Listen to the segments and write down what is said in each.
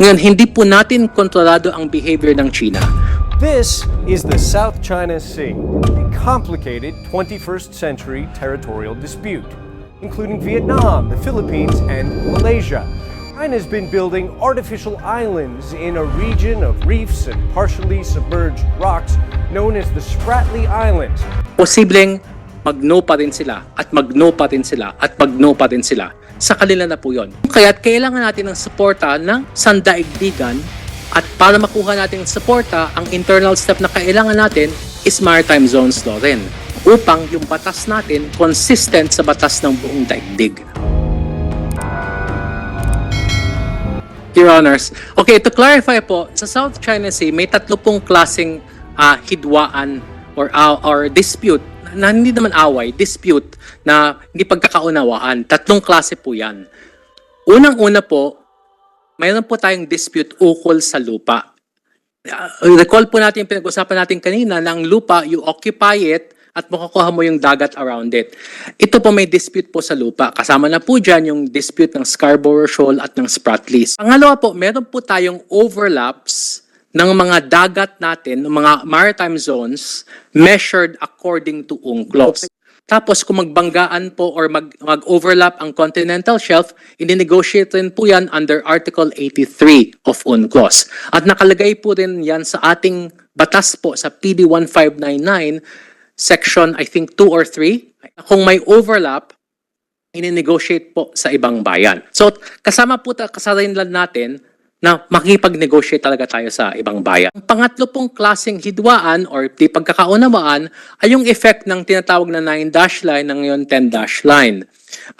Ngayon, hindi po natin kontrolado ang behavior ng China. This is the South China Sea, a complicated 21st century territorial dispute, including Vietnam, the Philippines, and Malaysia. China's been building artificial islands in a region of reefs and partially submerged rocks known as the Spratly Islands. Posibleng mag-no pa rin sila at mag-no pa rin sila at mag-no pa rin sila. Sa kanila na po yun. Kaya't kailangan natin ng suporta ng sandaigdigan at para makuha natin ang suporta, ang internal step na kailangan natin is maritime zones law rin upang yung batas natin consistent sa batas ng buong daigdig. Your Honors. Okay, to clarify po, sa South China Sea, may tatlo pong klaseng ah, hidwaan or, ah, or dispute na hindi naman away, dispute na hindi pagkakaunawaan. Tatlong klase po yan. Unang-una po, mayroon po tayong dispute ukol sa lupa. Uh, recall po natin yung pinag-usapan natin kanina na lupa, you occupy it at makukuha mo yung dagat around it. Ito po may dispute po sa lupa. Kasama na po dyan yung dispute ng Scarborough Shoal at ng Spratlys. Pangalawa po, meron po tayong overlaps ng mga dagat natin, ng mga maritime zones measured according to UNCLOS. Tapos kung magbanggaan po or mag, mag-overlap ang continental shelf, ini-negotiate rin po yan under Article 83 of UNCLOS. At nakalagay po rin yan sa ating batas po sa PD 1599, section I think 2 or 3. Kung may overlap, ini-negotiate po sa ibang bayan. So kasama po ta kasarinlan natin na makipag-negotiate talaga tayo sa ibang bayan. Ang pangatlo pong klaseng hidwaan or di pagkakaunawaan ay yung effect ng tinatawag na 9-dash line ng ngayon 10-dash line.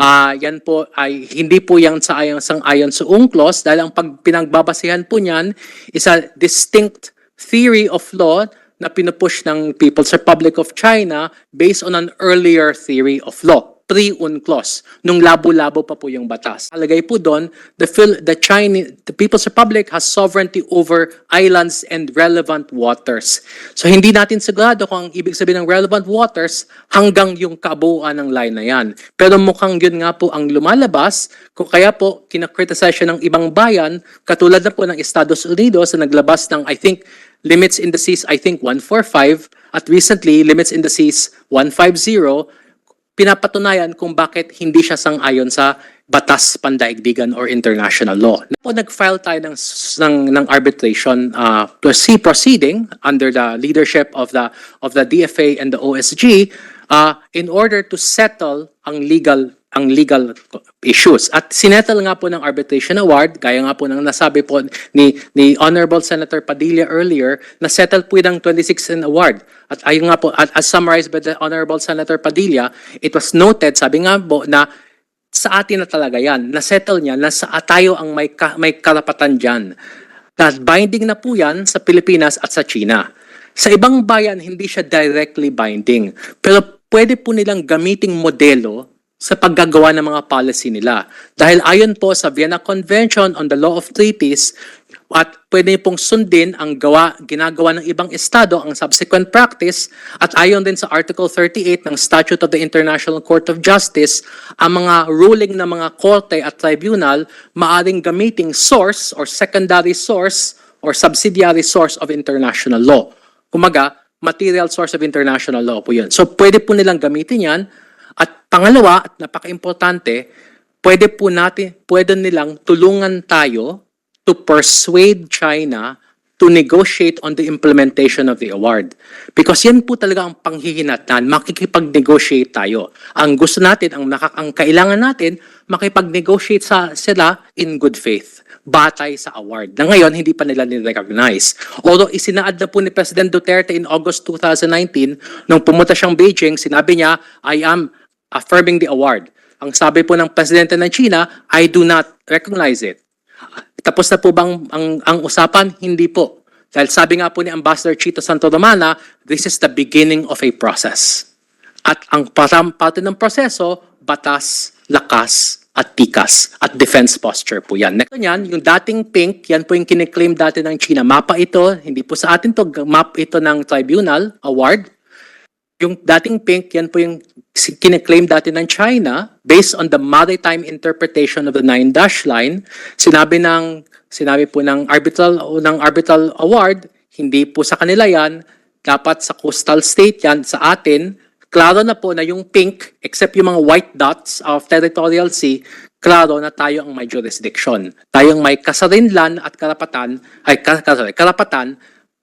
Ah, yan po ay hindi po yan sa ayang sang ayon sa UNCLOS dahil ang pag pinagbabasihan po niyan is a distinct theory of law na pinupush ng People's Republic of China based on an earlier theory of law pre-UNCLOS, nung labo-labo pa po yung batas. Alagay po doon, the, Phil- the, Chinese, the People's Republic has sovereignty over islands and relevant waters. So hindi natin sigurado kung ang ibig sabihin ng relevant waters hanggang yung kabuuan ng line na yan. Pero mukhang yun nga po ang lumalabas, kung kaya po kinakriticize siya ng ibang bayan, katulad na po ng Estados Unidos na naglabas ng, I think, limits in the seas, I think 145, at recently, limits in the seas 150, pinapatunayan kung bakit hindi siya sang-ayon sa batas pandaigdigan or international law. Po nag-file tayo ng, ng, ng arbitration uh, proce- proceeding under the leadership of the of the DFA and the OSG uh, in order to settle ang legal ang legal issues. At sinettle nga po ng arbitration award, gaya nga po ng nasabi po ni, ni Honorable Senator Padilla earlier, na settle po ng 26 an award. At ayun nga po, at, as summarized by the Honorable Senator Padilla, it was noted, sabi nga po, na sa atin na talaga yan, na-settle niya, na sa tayo ang may, ka, may karapatan dyan. That binding na po yan sa Pilipinas at sa China. Sa ibang bayan, hindi siya directly binding. Pero pwede po nilang gamiting modelo sa paggagawa ng mga policy nila. Dahil ayon po sa Vienna Convention on the Law of Treaties, at pwede pong sundin ang gawa, ginagawa ng ibang estado ang subsequent practice at ayon din sa Article 38 ng Statute of the International Court of Justice, ang mga ruling ng mga korte at tribunal maaring gamiting source or secondary source or subsidiary source of international law. Kumaga, material source of international law po yun. So pwede po nilang gamitin yan at pangalawa, at napaka-importante, pwede po natin, pwede nilang tulungan tayo to persuade China to negotiate on the implementation of the award. Because yan po talaga ang panghihinatnan, makikipag-negotiate tayo. Ang gusto natin, ang, naka, ang kailangan natin, makipag-negotiate sa, sila in good faith batay sa award na ngayon hindi pa nila ni-recognize. Although isinaad na po ni President Duterte in August 2019 nung pumunta siyang Beijing, sinabi niya, I am affirming the award. Ang sabi po ng Presidente ng China, I do not recognize it. Tapos na po bang ang, ang usapan? Hindi po. Dahil sabi nga po ni Ambassador Chito Santo Romana, this is the beginning of a process. At ang param ng proseso, batas, lakas, at tikas at defense posture po yan. Next yan, yung dating pink, yan po yung kiniklaim dati ng China. Mapa ito, hindi po sa atin to, map ito ng tribunal award. Yung dating pink, yan po yung kine-claim dati ng China based on the maritime interpretation of the nine dash line. Sinabi ng sinabi po ng arbitral ng arbitral award, hindi po sa kanila yan, dapat sa coastal state yan sa atin. Klaro na po na yung pink, except yung mga white dots of territorial sea, klaro na tayo ang may jurisdiction. Tayong may kasarinlan at karapatan, ay ka- ka- sorry, karapatan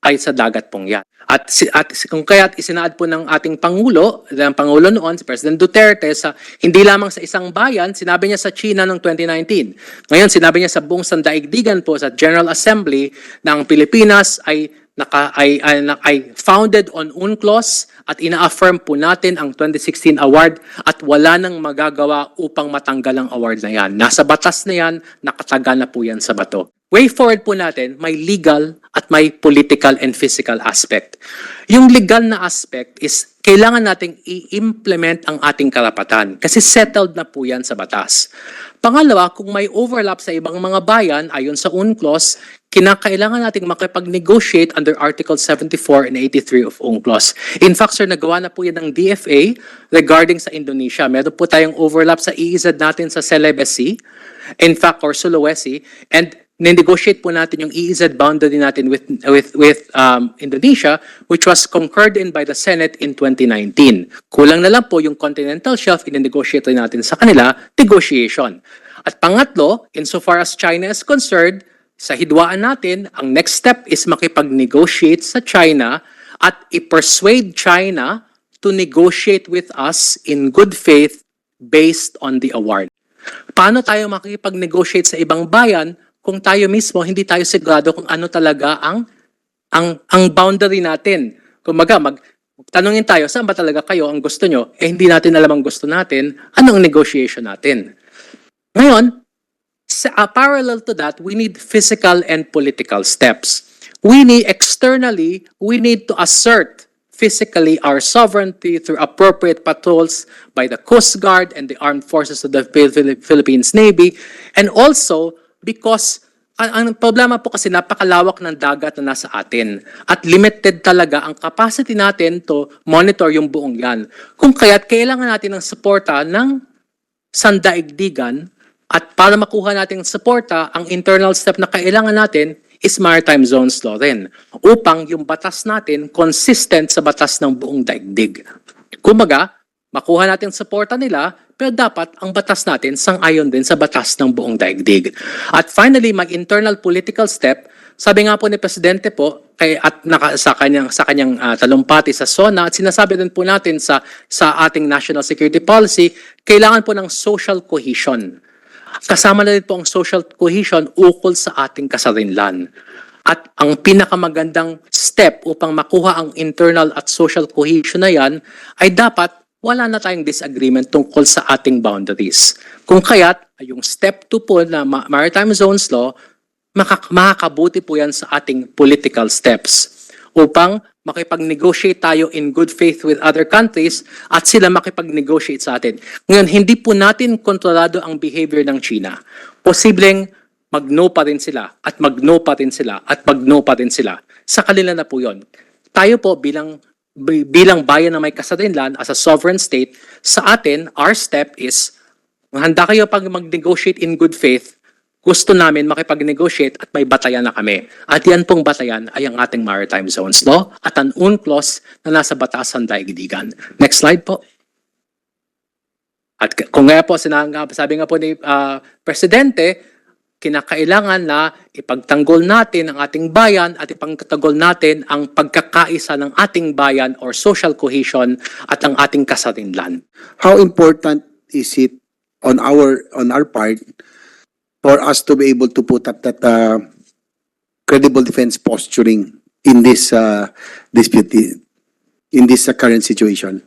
ay sa dagat pong yan. At, at kung kaya't isinaad po ng ating Pangulo, ng Pangulo noon, si President Duterte, sa, hindi lamang sa isang bayan, sinabi niya sa China noong 2019. Ngayon, sinabi niya sa buong sandaigdigan po sa General Assembly ang Pilipinas ay naka, ay, ay, ay founded on UNCLOS at ina-affirm po natin ang 2016 award at wala nang magagawa upang matanggal ang award na yan. Nasa batas na yan, nakataga na po yan sa bato. Way forward po natin, may legal at may political and physical aspect. Yung legal na aspect is kailangan nating i-implement ang ating karapatan kasi settled na po yan sa batas. Pangalawa, kung may overlap sa ibang mga bayan, ayon sa UNCLOS, kinakailangan nating makipag-negotiate under Article 74 and 83 of UNCLOS. In fact, sir, nagawa na po yan ng DFA regarding sa Indonesia. Meron po tayong overlap sa EEZ natin sa Celebes Sea, in fact, or Sulawesi, and negotiate po natin yung EEZ boundary natin with with with um, Indonesia which was concurred in by the Senate in 2019. Kulang na lang po yung continental shelf i-negotiate rin natin sa kanila negotiation. At pangatlo, insofar as China is concerned, sa hidwaan natin, ang next step is makipag-negotiate sa China at i-persuade China to negotiate with us in good faith based on the award. Paano tayo makikipag-negotiate sa ibang bayan kung tayo mismo hindi tayo sigurado kung ano talaga ang ang ang boundary natin? Kumaga, mag tanungin tayo, saan ba talaga kayo ang gusto nyo? Eh, hindi natin alam ang gusto natin. Ano ang negotiation natin? Ngayon, sa, uh, parallel to that, we need physical and political steps. We need externally, we need to assert physically our sovereignty through appropriate patrols by the Coast Guard and the armed forces of the Phil- Phil- Philippines Navy. And also because ang, problema po kasi napakalawak ng dagat na nasa atin at limited talaga ang capacity natin to monitor yung buong yan. Kung kaya't kailangan natin ng suporta ng sandaigdigan at para makuha nating suporta, ang internal step na kailangan natin is Maritime Zones Law rin upang yung batas natin consistent sa batas ng buong daigdig. Kumbaga, makuha natin suporta nila, pero dapat ang batas natin sang-ayon din sa batas ng buong daigdig. At finally, mag internal political step, sabi nga po ni Presidente po, kay, at naka, sa kanyang, sa kanyang ah, talumpati sa SONA, at sinasabi din po natin sa, sa ating national security policy, kailangan po ng social cohesion. Kasama na rin po ang social cohesion ukol sa ating kasarinlan. At ang pinakamagandang step upang makuha ang internal at social cohesion na yan ay dapat wala na tayong disagreement tungkol sa ating boundaries. Kung kaya't, yung step 2 po na Ma- Maritime Zones Law, makak- makakabuti po yan sa ating political steps upang makipag-negotiate tayo in good faith with other countries at sila makipag-negotiate sa atin. Ngayon, hindi po natin kontrolado ang behavior ng China. Posibleng mag-no pa rin sila at mag-no pa rin sila at mag-no pa rin sila. Sa kanila na po yon. Tayo po bilang bi- bilang bayan na may kasarinlan as a sovereign state, sa atin, our step is handa kayo pag mag-negotiate in good faith, gusto namin makipag-negotiate at may batayan na kami. At yan pong batayan ay ang ating Maritime Zones Law at ang UNCLOS na nasa batasan daigdigan. Next slide po. At kung nga po, sabi nga po ni ah, Presidente, kinakailangan na ipagtanggol natin ang ating bayan at ipagtanggol natin ang pagkakaisa ng ating bayan or social cohesion at ang ating kasarinlan. how important is it on our on our part for us to be able to put up that uh, credible defense posturing in this uh, dispute in this uh, current situation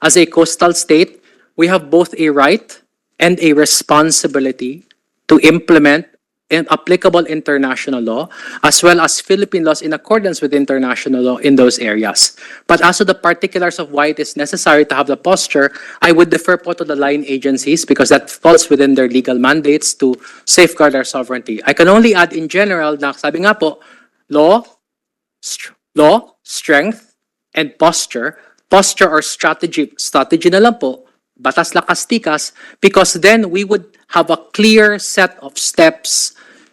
As a coastal state, we have both a right and a responsibility to implement an applicable international law as well as Philippine laws in accordance with international law in those areas. But as to the particulars of why it is necessary to have the posture, I would defer po to the line agencies because that falls within their legal mandates to safeguard our sovereignty. I can only add in general na sabi nga po, law, str- law, strength, and posture posture or strategy, strategy na lang po, batas lakas tikas, because then we would have a clear set of steps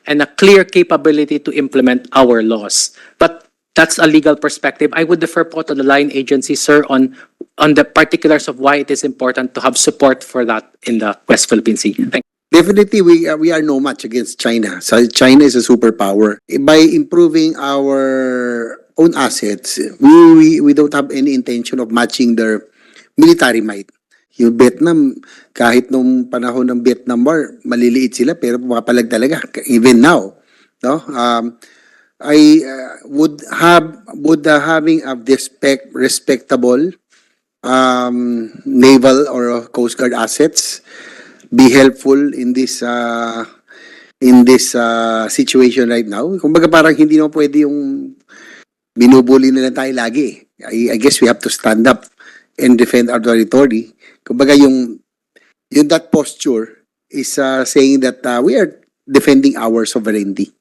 and a clear capability to implement our laws. But that's a legal perspective. I would defer po to the line agency, sir, on, on the particulars of why it is important to have support for that in the West Philippine Sea. Thank Definitely, we are, we are no match against China. So China is a superpower. By improving our own assets, we, we, we don't have any intention of matching their military might. Yung Vietnam, kahit nung panahon ng Vietnam War, maliliit sila pero pumapalag talaga. Even now, no? Um, I uh, would have would uh, having a respect respectable um, naval or coast guard assets be helpful in this uh, in this uh, situation right now. Kumbaga parang hindi na pwede yung binubuli nila tayo lagi. I, I guess we have to stand up and defend our territory. Kumbaga yung yung that posture is uh, saying that uh, we are defending our sovereignty.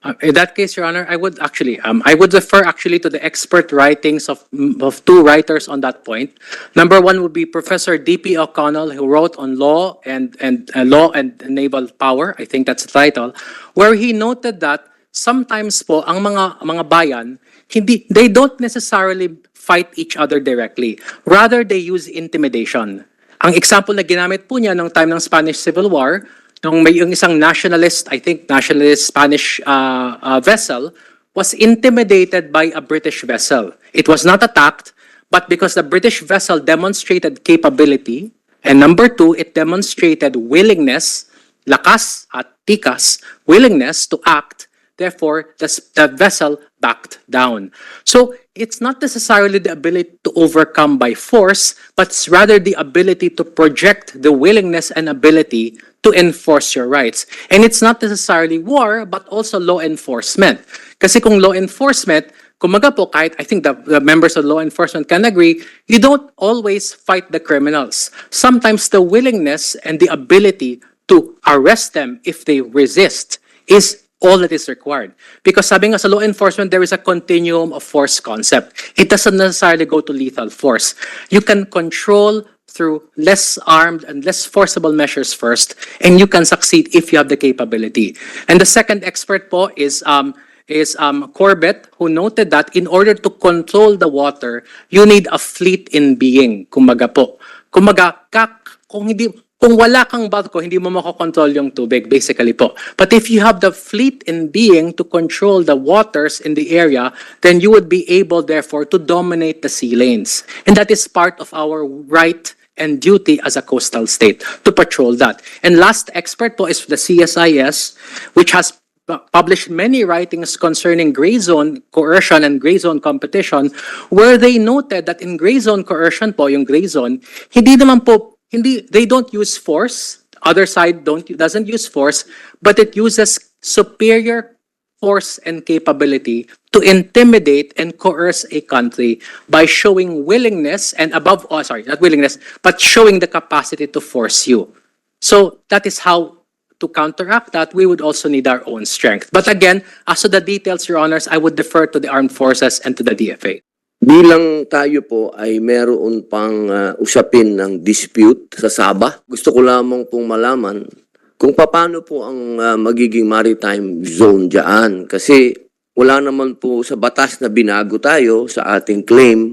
Uh, In that case, Your Honor, I would actually, um, I would refer actually to the expert writings of, of two writers on that point. Number one would be Professor D.P. O'Connell, who wrote on law and, and, uh, law and naval power, I think that's the title, where he noted that sometimes po, ang mga, mga bayan, hindi, they don't necessarily fight each other directly. Rather, they use intimidation. Ang example na ginamit po niya nung time ng Spanish Civil War, nung may yung isang nationalist, I think nationalist Spanish uh, uh, vessel, was intimidated by a British vessel. It was not attacked, but because the British vessel demonstrated capability, and number two, it demonstrated willingness, lakas at tikas, willingness to act, therefore the, the vessel backed down. So it's not necessarily the ability to overcome by force, but it's rather the ability to project the willingness and ability to enforce your rights. And it's not necessarily war, but also law enforcement. Kasi kung law enforcement, kumaga po kahit I think the, the members of law enforcement can agree, you don't always fight the criminals. Sometimes the willingness and the ability to arrest them if they resist is all that is required. Because sabi nga sa law enforcement, there is a continuum of force concept. It doesn't necessarily go to lethal force. You can control through less armed and less forcible measures first, and you can succeed if you have the capability. And the second expert po is um, is um, Corbett, who noted that in order to control the water, you need a fleet in being. Kumaga po. Kumaga, kak, kung hindi, kung wala kang barko, hindi mo makokontrol yung tubig, basically po. But if you have the fleet in being to control the waters in the area, then you would be able, therefore, to dominate the sea lanes. And that is part of our right and duty as a coastal state to patrol that. And last expert po is the CSIS, which has pu- published many writings concerning gray zone coercion and gray zone competition, where they noted that in gray zone coercion po, yung gray zone, hindi naman po, hindi, they don't use force, other side don't, doesn't use force, but it uses superior force and capability to intimidate and coerce a country by showing willingness and above all, sorry, not willingness, but showing the capacity to force you. So that is how to counteract that, we would also need our own strength. But again, as to the details, Your Honors, I would defer to the armed forces and to the DFA. Bilang tayo po ay meron pang ah, usapin ng dispute sa Sabah, gusto ko lamang pong malaman kung paano po ang ah, magiging maritime zone dyan. Kasi wala naman po sa batas na binago tayo sa ating claim.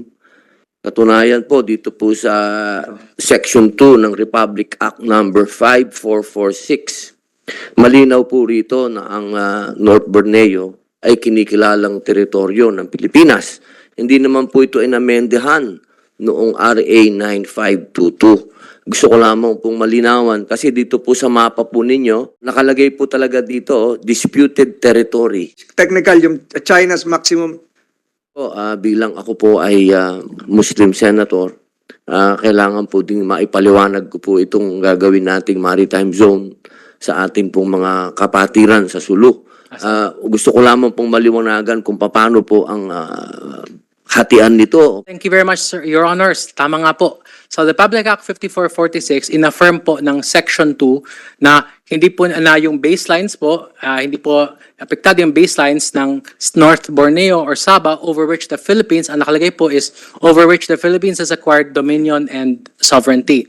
Katunayan po dito po sa Section 2 ng Republic Act number 5446. Malinaw po rito na ang ah, North Borneo ay kinikilalang teritoryo ng Pilipinas. Hindi naman po ito inamendehan noong RA 9522. Gusto ko lamang pong malinawan kasi dito po sa mapa po ninyo, nakalagay po talaga dito, oh, disputed territory. technical yung China's maximum Po, ah, bilang ako po ay ah, Muslim senator, ah, kailangan po ding maipaliwanag ko po itong gagawin nating maritime zone sa ating pong mga kapatiran sa Sulu. Ah, gusto ko lamang pong maliwanagan kung paano po ang ah, hatian nito. Thank you very much, sir. Your Honors, tama nga po. So the Public Act 5446, in-affirm po ng Section 2 na hindi po na yung baselines po, ah, hindi po apektado yung baselines ng North Borneo or Sabah over which the Philippines, ang nakalagay po is over which the Philippines has acquired dominion and sovereignty.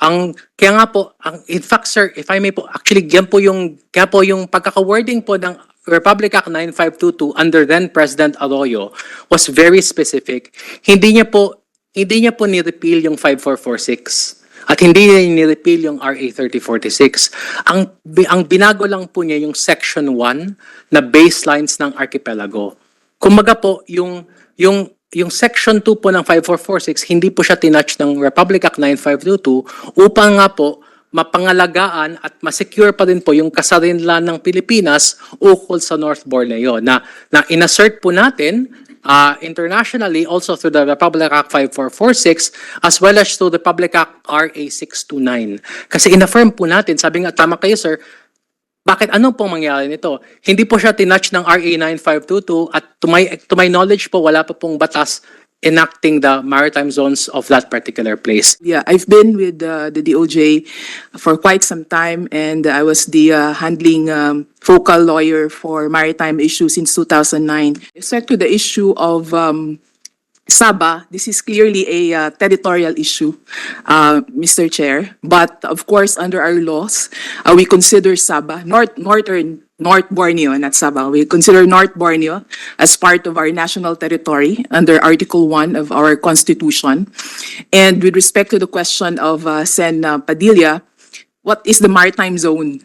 Ang kaya nga po, ang in fact sir, if I may po, actually yan po yung kaya po yung pagkaka-wording po ng Republic Act 9522 under then President Arroyo was very specific. Hindi niya po hindi niya po ni-repeal yung 5446 at hindi niya ni-repeal yung RA 3046. Ang ang binago lang po niya yung section 1 na baselines ng archipelago. Kumaga po yung yung yung section 2 po ng 5446 hindi po siya tinouch ng Republic Act 9522 upang nga po mapangalagaan at masecure pa din po yung kasarinlan ng Pilipinas ukol sa North Borneo na na inassert po natin uh, internationally also through the Republic Act 5446 as well as through the Republic Act RA 629. Kasi inaffirm po natin, sabi nga tama kayo sir, bakit ano pong mangyari nito? Hindi po siya tinouch ng RA 9522 at to my, to my knowledge po wala pa pong batas enacting the maritime zones of that particular place. Yeah, I've been with uh, the DOJ for quite some time, and I was the uh, handling um, focal lawyer for maritime issues since 2009. With respect to the issue of um, Sabah, this is clearly a uh, territorial issue, uh, Mr. Chair. But of course, under our laws, uh, we consider Sabah, North, Northern, North Borneo, not Sabah. We consider North Borneo as part of our national territory under Article 1 of our Constitution. And with respect to the question of uh, Sen. uh, Padilla, what is the maritime zone?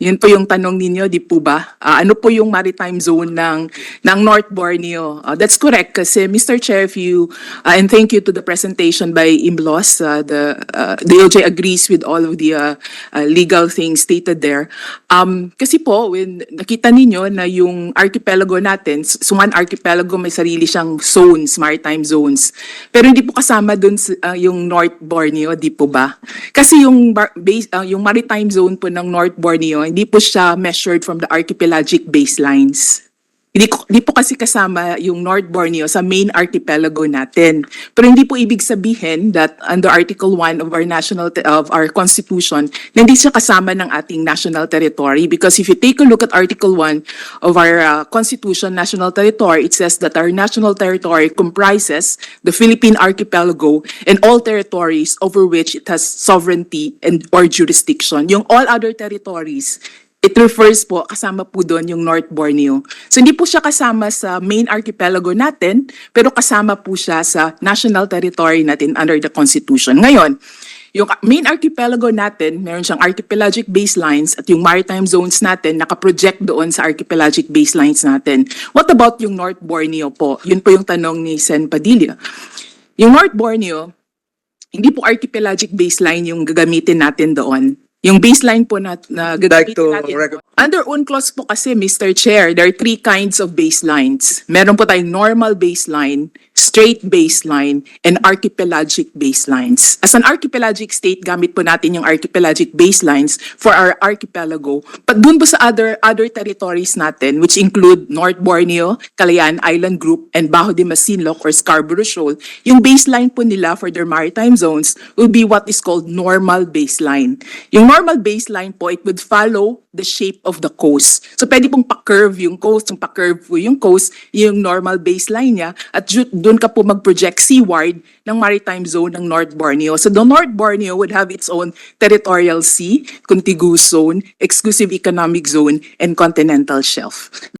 Yun po yung tanong ninyo, di po ba? Ah, ano po yung maritime zone ng, ng North Borneo? Ah, that's correct kasi Mr. Chair, if you, ah, and thank you to the presentation by Imblos, ah, the uh, DOJ agrees with all of the ah, ah, legal things stated there. Um, kasi po, when nakita ninyo na yung archipelago natin, Suman Archipelago may sarili siyang zones, maritime zones. Pero hindi po kasama dun ah, yung North Borneo, di po ba? Kasi yung, base, ah, yung maritime zone po ng North Borneo, hindi po siya measured from the archipelagic baselines. Hindi, hindi po kasi kasama yung North Borneo sa main archipelago natin. Pero hindi po ibig sabihin that under Article 1 of our national of our constitution, hindi siya kasama ng ating national territory because if you take a look at Article 1 of our uh, constitution national territory, it says that our national territory comprises the Philippine archipelago and all territories over which it has sovereignty and or jurisdiction. Yung all other territories It refers po, kasama po doon yung North Borneo. So hindi po siya kasama sa main archipelago natin, pero kasama po siya sa national territory natin under the Constitution. Ngayon, yung main archipelago natin, meron siyang archipelagic baselines at yung maritime zones natin nakaproject doon sa archipelagic baselines natin. What about yung North Borneo po? Yun po yung tanong ni Sen Padilla. Yung North Borneo, hindi po archipelagic baseline yung gagamitin natin doon. Yung baseline po na, na Like to natin. Under UNCLOS po kasi, Mr. Chair, there are three kinds of baselines. Meron po tayong normal baseline, straight baseline, and archipelagic baselines. As an archipelagic state, gamit po natin yung archipelagic baselines for our archipelago. But dun po sa other other territories natin, which include North Borneo, Calayan Island Group, and Bajo de Masinloc or Scarborough Shoal, yung baseline po nila for their maritime zones will be what is called normal baseline. Yung normal baseline po, it would follow the shape of the coast. So pwede pong pa-curve yung coast, yung pa-curve po yung coast, yung normal baseline niya, at doon ka po mag-project seaward ng maritime zone ng North Borneo. So the North Borneo would have its own territorial sea, contiguous zone, exclusive economic zone, and continental shelf.